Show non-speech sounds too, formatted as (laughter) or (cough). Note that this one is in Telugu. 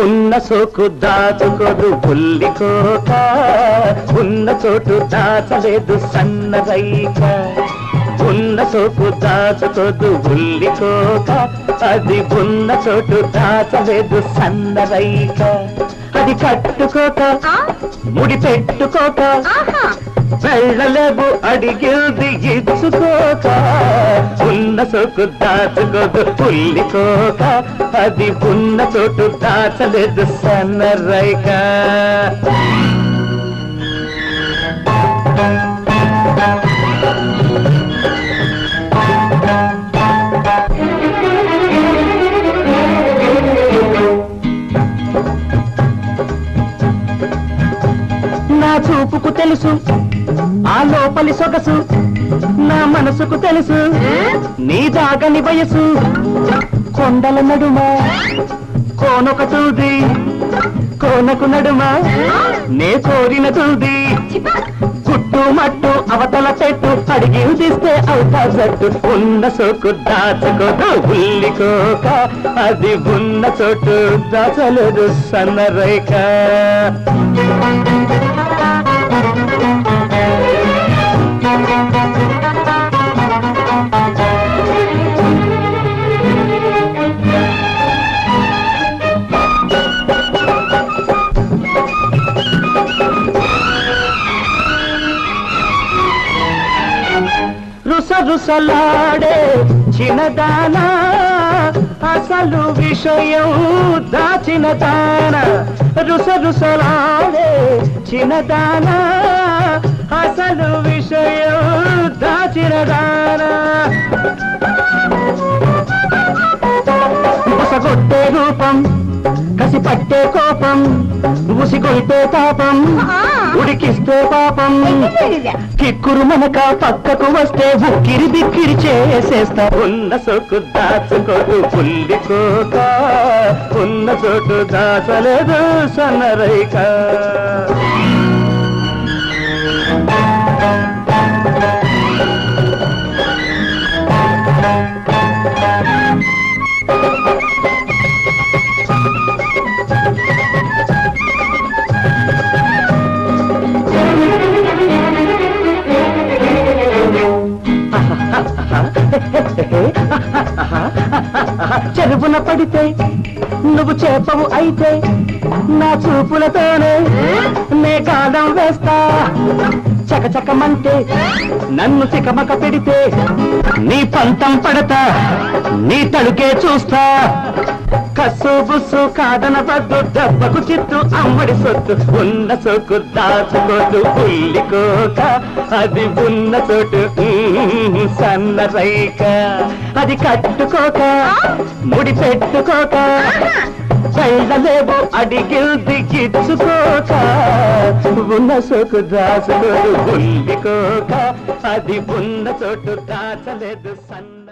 సోకు దాచుకోదు పుల్లికోక ఉన్న చోటు దాచలేదు సన్న రైక ఉన్న సోకు దాచుకోదు పుల్లికోక అది ఉన్న చోటు దాచలేదు సన్న రైక అది కట్టుకోక? ముడి పెట్టుకోక. వెళ్ళలేవు అడిగింది ఇచ్చుకోక. ఉన్న సోకు దాచుకోదు పుల్లికోక అది ఉన్న చోటు దాచలేదు సన్నరైక. నా చూపుకు తెలుసు ఆ లోపలి సొగసు నా మనసుకు తెలుసు. నీ దాగని వయసు. కొండల నడుమ కోనొక తూది కోనకు నడుమ. నే కోరిన తూది కుట్టు మట్టు అవతల పెట్టు అడిగి తీస్తే అవుతా జట్టు. ఉన్న సోకు దాచుకోదు ఉల్లికోక అది ఉన్న చోటు దాచలేదు సన్నరేఖ రుసరుసలాడే చిన్నదానా అసలు విషయం దాచిన దాన. రుసరుసలాడే చిన్నదానా అసలు విషయం దాచిన దానా. ఉసగొట్టే రూపం కసి పట్టే కోపం ఉసిగొల్పే తాపం ఉడికిస్తే పాపం. కిక్కురు మనక పక్కకు వస్తే ఉక్కిరి బిక్కిరి చేసేస్తా. ఉన్న సోకు దాచుకోదు పుల్లికోక ఉన్న చోటు దాచలేదు సన్నరైక (laughs) చెరుపున పడితే నువ్వు చేపవు అయితే నా చూపులతోనే నే కాదం వేస్తా. చకచకమంటే నన్ను చికమక పెడితే నీ పంతం పడతా నీ తడుకే చూస్తా. కసు బుస్సు కాదన పద్దు దెబ్బకు చిత్తు అమ్మడి సొత్తు. ఉన్న సొక్కు దాచుకోదు పుల్లికోక అది ఉన్న చోటు సన్న రైక. అది కట్టుకోక ముడి పెట్టుకోక. వెళ్ళలేవు అడిగిల్ది గిచ్చుకోక ఉన్న సొక్కు దాచుకోదు పుల్లికోక అది ఉన్న చోటు దాచలేదు సన్న